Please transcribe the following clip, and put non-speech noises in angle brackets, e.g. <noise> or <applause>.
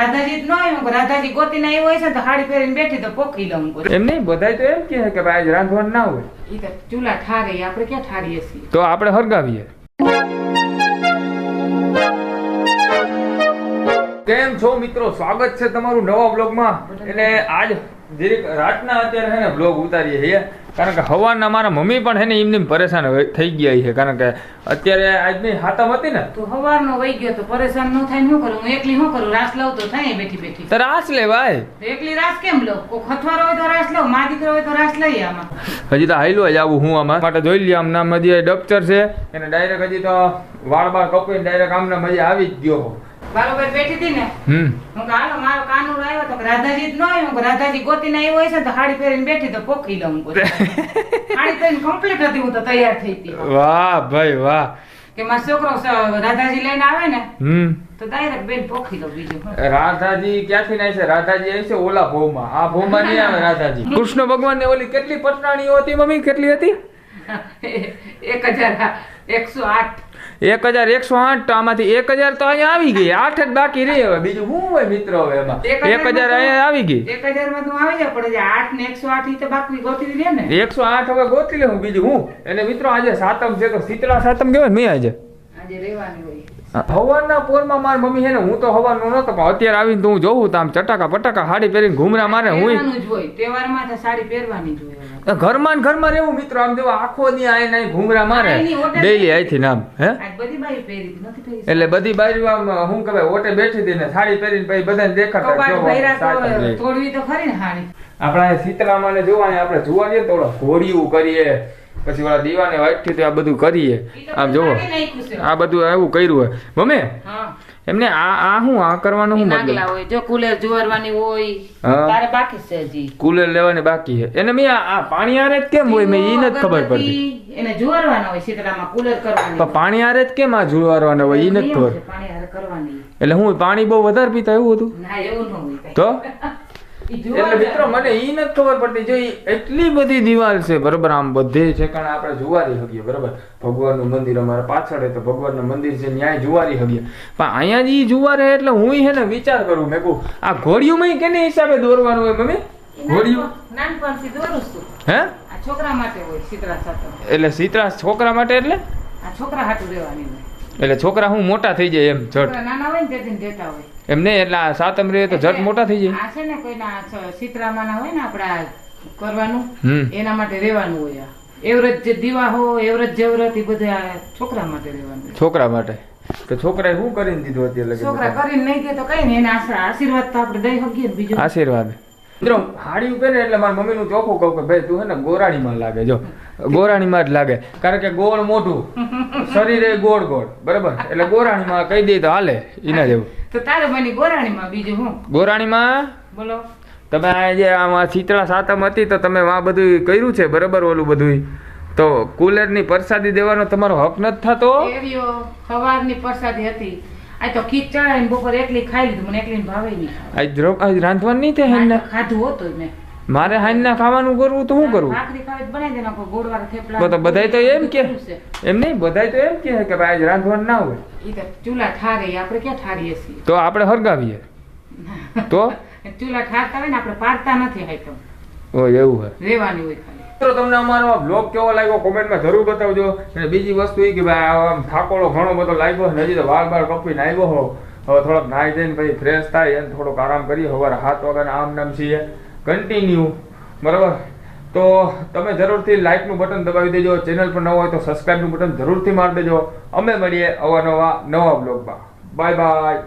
રાધાજી ન આવ્યો રાધાજી ગોતીને આવ્યો હોય છે તો હાડી પહેરીને બેઠી તો પોખી લઉં એમ નહીં બધાય તો એમ કહે કે ભાઈ આજ રાંધવાનું ના હોય. તો ચૂલા ઠારે આપણે ક્યાં ઠારીએ છીએ? તો આપણે હરગાવીએ. કેમ છો મિત્રો? સ્વાગત છે તમારું નવા બ્લોગમાં એટલે આજ જરીક રાતના અત્યારે છે ને બ્લોગ ઉતારીએ છીએ. કારણ કે હવાના મારા મમ્મી પણ છે ને એમને પરેશાન થઈ ગયા છે. કારણ કે અત્યારે આજની હાથમ હતી ને. તો હવારનો વહી ગયો તો પરેશાન ન થાય શું કરું? હું એકલી શું કરું? રાસ લઉં તો થાય બેઠી બેઠી. તો રાસ લે ભાઈ. એકલી રાસ કેમ લઉં? કોઈ ખથવારો હોય તો રાસ લઉં મા દીકરો હોય તો રાસ લઈએ આમાં. હજી તો હાઈલો જ આવું હું આમાં. માટે જોઈ લઈએ આમ નામ ડપચર છે. એને ડાયરેક્ટ હજી તો વાળ બાળ કપીને ડાયરેક્ટ આમના મજા આવી જ ગયો. બરોબર બેઠી હતી ને હમ. હું કે હાલો મારો કાનુડો આવ્યો તો રાધાજી જ ન આવ્યો. રાધાજી ગોતીને આવ્યો હોય છે તો હાડી પહેરીને બેઠી તો પોખી લઉં. <laughs> હાડી પહેરીને કમ્પ્લીટ હતી હું તો તૈયાર થઈ હતી વાહ ભાઈ વાહ. કે મારો છોકરો રાધાજી લઈને આવે ને હમ. તો ડાયરેક્ટ બેન પોખી લઉં બીજું રાધાજી ક્યાંથી ના છે? રાધાજી આવી છે ઓલા ભોમાં. આ ભોમાં નહીં આવે રાધાજી. <laughs> કૃષ્ણ ભગવાન ને ઓલી કેટલી પટરાણીઓ હતી મમ્મી? કેટલી હતી? <laughs> એક હજાર એકસો આઠ. એક હજાર એકસો આઠ આમાંથી એક હજાર તો અહીંયા આવી ગઈ. આઠ જ બાકી રહી હવે. બીજું શું હોય મિત્રો હવે એમાં? એક હજાર અહીંયા આવી ગઈ. એક હજારમાં તો આવી જાય પણ આઠ ને એકસો આઠ તો બાકી ગોતી લે ને. એકસો આઠ હવે ગોતી લે હું બીજું હું. એને મિત્રો આજે સાતમ છે તો શીતળા સાતમ કેવાય મેં આજે? આજે રહેવાની હોય. હવાના પોરમાં મારી મમ્મી છે ને હું તો હવાનો નતો પણ અત્યારે આવીને તો હું જોઉં તો આમ ચટાકા પટાકા સાડી પહેરીને ઘૂમરા મારે હું તહેવારમાં તો સાડી પહેરવાની જોઈએ ઘરમાં ને ઘરમાં રહેવું મિત્રો આમ જો આખો દી આય નાય ઘૂમરા મારે. ડેઈલી આઈથી નામ હે? એટલે બધી બાજુ આમ હું કહેવાય ઓટે બેઠી હતી ને સાડી પહેરીને પછી બધાને દેખાતા ભર્યા તો ખરી ને સાડી આપણા શીતળામાં ને જોવા આપણે જોવા જઈએ તો ઘોડિયું કરીએ પછી વાળા દીવાને વાટથી તો આ બધું કરીએ. આમ છે. આ બધું એવું કર્યું હોય. મમ્મી એમને આ આ શું આ કરવાનું શું મતલબ? હોય. જો કુલર જુવારવાની હોય તારે બાકી છે હજી. કુલર લેવાની બાકી છે. એને મેં આ પાણી આરે જ કેમ હોય? મેં ઈ નથી ખબર પડતી એને જુવારવાના હોય શીતળામાં કુલર કરવાનું પણ પાણી આરે જ કેમ આ જુવારવાના હોય? ઈ નથી ખબર. પાણી આરે કરવાની. એટલે હું પાણી બહુ વધારે પીતા એવું હતું? ના એવું ન હોય તો? એટલે મિત્રો મને ઈ નથી ખબર પડતી જો એટલી બધી દિવાલ છે બરોબર? આમ બધે છે કારણ આપણે જુવારી હગીએ બરોબર? ભગવાનનું મંદિર અમારા પાછળ છે તો ભગવાનનું મંદિર છે ન્યાય જુવારી હગીએ. પણ અહીંયા જે ઈ જુવારે એટલે હું હે ને વિચાર કરું મેં કહું આ ઘોડિયું કેને હિસાબે દોરવાનું હોય મમ્મી? ઘોડિયું? નાનપણથી દોરું છું. હે? છોકરા માટે હોય સીતરા સાથે એટલે સીતરા છોકરા માટે એટલે? આ છોકરા હાટું દેવાની એટલે છોકરા હું મોટા થઈ જાય એમ છોકરા નાના હોય ને તેથી દેતા હોય. એમ નહીં એટલે સાત અમરી તો જટ મોટા થઈ જાય. આ છે ને કોઈના સીતરામાના હોય ને આપડા કરવાનું એના માટે રહેવાનું હોય એવરત જે દીવા હો એવરત જેવરત એ બધા છોકરા માટે રહેવાનું છોકરા માટે. તો છોકરાએ શું કરીને દીધું અત્યારે છોકરા કરીને નહીં દે તો કઈ નહીં એને આશીર્વાદ તો આપણે દઈ શકીએ ને બીજું. આશીર્વાદ. મિત્રો હાડી ઉપર એટલે મારા મમ્મીનું ચોખ્ખું કહું કે ભાઈ તું હે ને ગોરાણીમાં લાગે જો. ગોરાણીમાં જ લાગે. કારણ કે ગોળ મોઢું એ ગોળ ગોળ. બરાબર? એટલે ગોરાણીમાં કહી દે તો હાલે એના જેવું. તો તારે બની ગોરાણીમાં બીજું હું? ગોરાણીમાં? બોલો. તમે આ જે આમાં ચિત્રા સાતમ હતી તો તમે આ બધું કર્યું છે બરાબર ઓલું બધું તો કુલરની પ્રસાદી દેવાનો તમારો હક નથી થતો? સવાર સવારની પ્રસાદી હતી. આ તો બપોર એકલી ખાઈ લીધું મને એકલી ભાવે નહીં. આજ દ્રો- આજ રાંધવાનું નહીં થાય હેનના ખાધું હોતું મેં. મારે ખાવાનું કરવું તો શું કરવું ભાખરી ખાવી બનાવી દેના કોઈ ગોળવાળા થેપલા તો બધાય તો એમ કે. એમ નહીં બધાય તો એમ કે કે ભાઈ આજ રાંધવાનું ના હોય. ઈ તો ચૂલા ઠારે આપણે ક્યાં ઠારીએ છીએ? તો આપણે હરગાવીએ. તો? <laughs> ચૂલા ઠારતા હોય ને આપણે પાડતા નથી હાઈટમ તો એવું હોય. રેવાની હોય મિત્રો, તમને અમારો બ્લોગ કેવો લાગ્યો કોમેન્ટમાં જરૂર બતાવજો. અને બીજી વસ્તુ એ કે ભાઈ આમ થાકોળો ઘણો બધો લાગ્યો. હજી તો વાર બાળ કપીને આવ્યો હો હવે થોડોક નાહી જઈને પછી ફ્રેશ થાય અને થોડોક આરામ કરીએ. સવારે હાથ વાગ્યાના આમ નામ છીએ કન્ટિન્યુ બરાબર? તો તમે જરૂરથી લાઇકનું બટન દબાવી દેજો. ચેનલ પર નવો હોય તો સબસ્ક્રાઇબનું બટન જરૂરથી મારી દેજો. અમે મળીએ અવાનવા નવા બ્લોગમાં બાય બાય